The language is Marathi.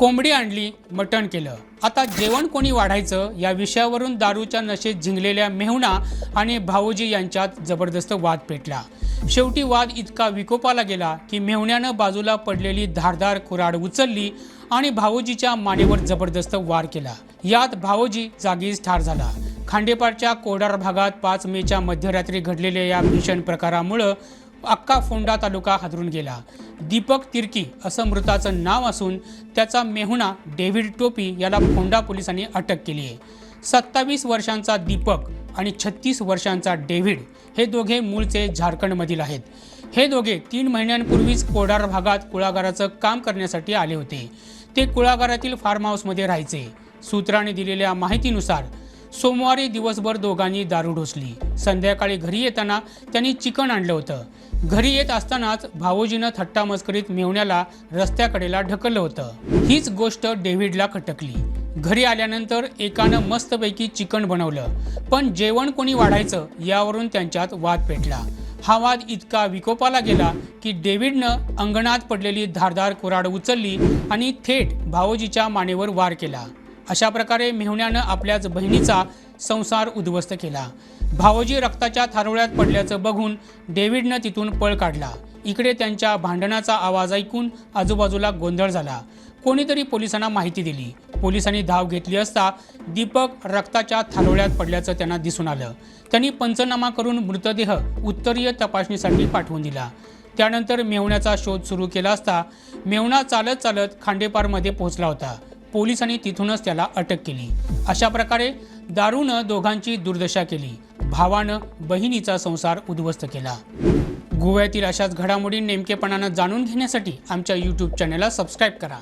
कोंबडी आणली मटण केलं. आता जेवण कोणी वाढायचं या विषयावरून दारूच्या नशेत झिंगलेल्या मेहुणा आणि भाऊजी यांच्यात जबरदस्त वाद पेटला. शेवटी वाद इतका विकोपाला गेला की मेहुण्यानं बाजूला पडलेली धारदार कुराड उचलली आणि भाऊजीच्या मानेवर जबरदस्त वार केला. यात भाऊजी जागीच ठार झाला. खांडेपारच्या कोडार भागात पाच मेच्या मध्यरात्री घडलेल्या या भीषण प्रकारामुळं अक्का फोंडा तालुका हादरून गेला. दीपक तिर्की असं मृताचं नाव असून त्याचा मेहुणा डेव्हिड टोपी याला फोंडा पोलिसांनी अटक केली आहे. सत्तावीस वर्षांचा दीपक आणि छत्तीस वर्षांचा डेव्हिड हे दोघे मूळचे झारखंडमधील आहेत. हे दोघे तीन महिन्यांपूर्वीच कोडार भागात कुळागाराचं काम करण्यासाठी आले होते. ते कुळागारातील फार्म हाऊसमध्ये राहायचे. सूत्रांनी दिलेल्या माहितीनुसार सोमवारी दिवसभर दोघांनी दारू ढोसली संध्याकाळी घरी येताना त्यांनी चिकन आणलं होतं. घरी येत असतानाच भावोजीनं थट्टा मस्करीत मेवण्याला रस्त्याकडेला ढकललं होतं. हीच गोष्ट डेव्हिडला खटकली. घरी आल्यानंतर एकानं मस्तपैकी चिकन बनवलं. पण जेवण कोणी वाढायचं यावरून त्यांच्यात वाद पेटला. हा वाद इतका विकोपाला गेला की डेव्हिडनं अंगणात पडलेली धारदार कुराड उचलली आणि थेट भावोजीच्या मानेवर वार केला. अशा प्रकारे मेहुण्यानं आपल्याच बहिणीचा संसार उद्ध्वस्त केला. भावोजी रक्ताच्या थारोळ्यात पडल्याचं बघून डेव्हिडनं तिथून पळ काढला. इकडे त्यांच्या भांडणाचा आवाज ऐकून आजूबाजूला गोंधळ झाला. कोणीतरी पोलिसांना माहिती दिली. पोलिसांनी धाव घेतली असता दीपक रक्ताच्या थारोळ्यात पडल्याचं त्यांना दिसून आलं. त्यांनी पंचनामा करून मृतदेह उत्तरीय तपासणीसाठी पाठवून दिला. त्यानंतर मेवण्याचा शोध सुरू केला असता मेवणा चालत चालत खांडेपारमध्ये पोहोचला होता. पोलिसांनी तिथूनच त्याला अटक केली. अशा प्रकारे दारूनं दोघांची दुर्दशा केली. भावानं बहिणीचा संसार उद्ध्वस्त केला. गोव्यातील अशाच घडामोडी नेमकेपणानं जाणून घेण्यासाठी आमच्या यूट्यूब चॅनलला सबस्क्राईब करा.